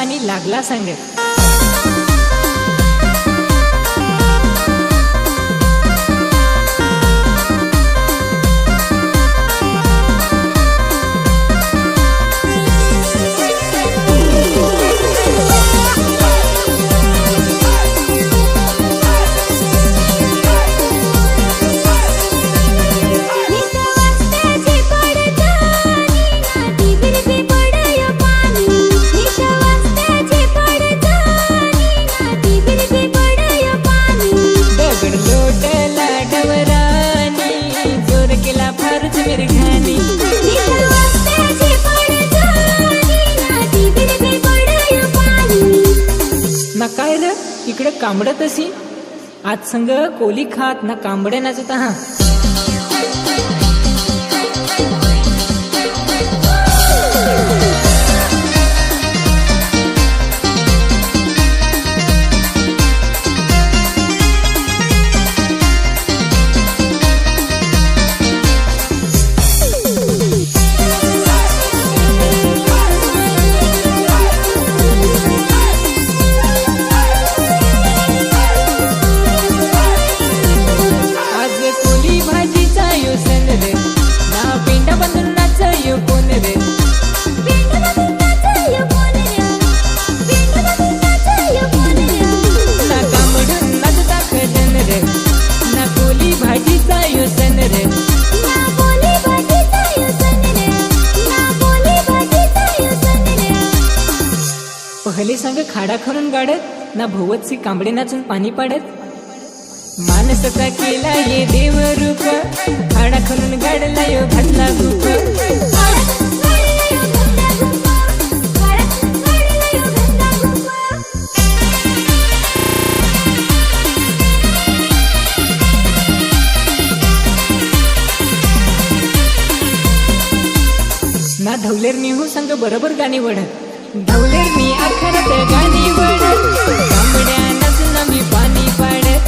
नाचा पाणी लागला सांग ना काय र? इकडे कांबडत असी आज संग कोली खात ना कांबड्या नाचत हा. संग खाडा खरून गाडत ना भोवतसी कांबडे नाचून पाणी पाडत. मानसचा केला ये देव रूप खाडा खरून गाडला यो घातला रूप ना धवलेर निहू संग बरोबर गाणी वडत. धवलेर मी अखरत गाणी वडत तांबड्या नाचून मी पाणी पाडत